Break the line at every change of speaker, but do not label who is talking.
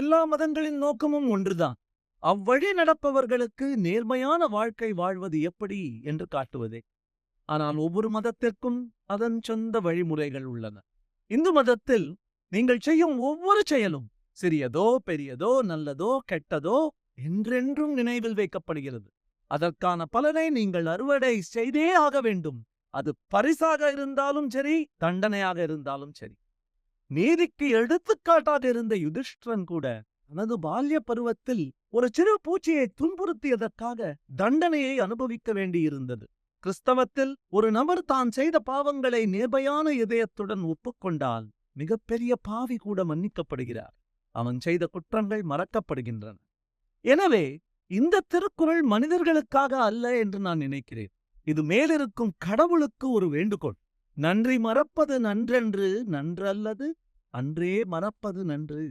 எல்லா மதங்களின் நோக்கமும் ஒன்றுதான். அவ்வழி நடப்பவர்களுக்கு நேர்மையான வாழ்க்கை வாழ்வது எப்படி என்று காட்டுவதே. ஆனால் ஒவ்வொரு மதத்திற்கும் அதன் சொந்த வழிமுறைகள் உள்ளன. இந்து மதத்தில் நீங்கள் செய்யும் ஒவ்வொரு செயலும் சிறியதோ பெரியதோ நல்லதோ கெட்டதோ என்றென்றும் நினைவில் வைக்கப்படுகிறது. அதற்கான பலனை நீங்கள் அறுவடை செய்தே ஆக வேண்டும். அது பரிசாக இருந்தாலும் சரி தண்டனையாக இருந்தாலும் சரி. நீதிக்கு எடுத்துக்காட்டாக இருந்த யுதிஷ்டிரன் கூட தனது பால்ய பருவத்தில் ஒரு சிறு பூச்சியை துன்புறுத்தியதற்காக தண்டனையை அனுபவிக்க வேண்டியிருந்தது. கிறிஸ்தவத்தில் ஒரு நபர் தான் செய்த பாவங்களை நேர்மையான இதயத்துடன் ஒப்புக்கொண்டால் மிகப்பெரிய பாவி கூட மன்னிக்கப்படுகிறார். அவன் செய்த குற்றங்கள் மறக்கப்படுகின்றன. எனவே இந்த திருக்குறள் மனிதர்களுக்காக அல்ல என்று நான் நினைக்கிறேன். இது மேலிருக்கும் கடவுளுக்கு ஒரு வேண்டுகோள். நன்றி மறப்பது நன்றென்று நன்றல்லது அன்றே மறப்பது நன்று.